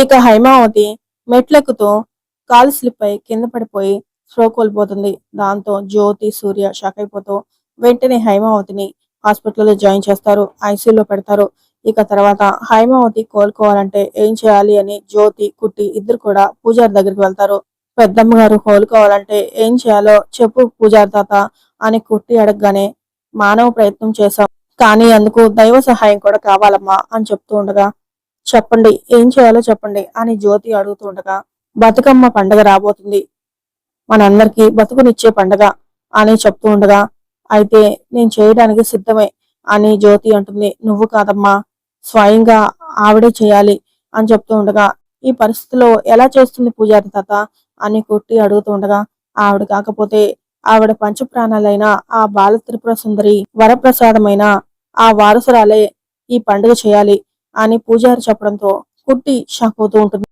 ఇక హైమావతి మెట్లెక్కుతూ కాలు స్లిప్ అయి కింద పడిపోయి స్లో కోల్పోతుంది. దాంతో జ్యోతి సూర్య షాక్ అయిపోతూ వెంటనే హైమావతిని హాస్పిటల్లో జాయిన్ చేస్తారు. ఐసీయూలో పెడతారు. ఇక తర్వాత హైమావతి కోలుకోవాలంటే ఏం చేయాలి అని జ్యోతి కుట్టి ఇద్దరు కూడా పూజారి దగ్గరికి వెళ్తారు. పెద్దమ్మ గారు కోలుకోవాలంటే ఏం చేయాలో చెప్పు పూజారి తాత అని కుట్టి అడగగానే మానవ ప్రయత్నం చేశాం. కానీ అందుకు దైవ సహాయం కూడా కావాలమ్మా అని చెప్తూ ఉండగా చెప్పండి ఏం చేయాలో చెప్పండి అని జ్యోతి అడుగుతూ ఉండగా బతుకమ్మ పండగ రాబోతుంది. మనందరికీ బతుకునిచ్చే పండగ అని చెప్తూ ఉండగా అయితే నేను చేయడానికి సిద్ధమే అని జ్యోతి అంటుంది. నువ్వు కాదమ్మా స్వయంగా ఆవిడే చేయాలి అని చెప్తూ ఉండగా ఈ పరిస్థితిలో ఎలా చేస్తుంది పూజారి తాత అని కొట్టి అడుగుతూ ఉండగా ఆవిడ కాకపోతే ఆవిడ పంచప్రాణాలైన ఆ బాల త్రిపుర సుందరి వరప్రసాదమైన ఆ వారసురాలే ఈ పండుగ చేయాలి. అని పూజారి చెప్పడంతో కుట్టి షాక్ అవుతూ ఉంటుంది.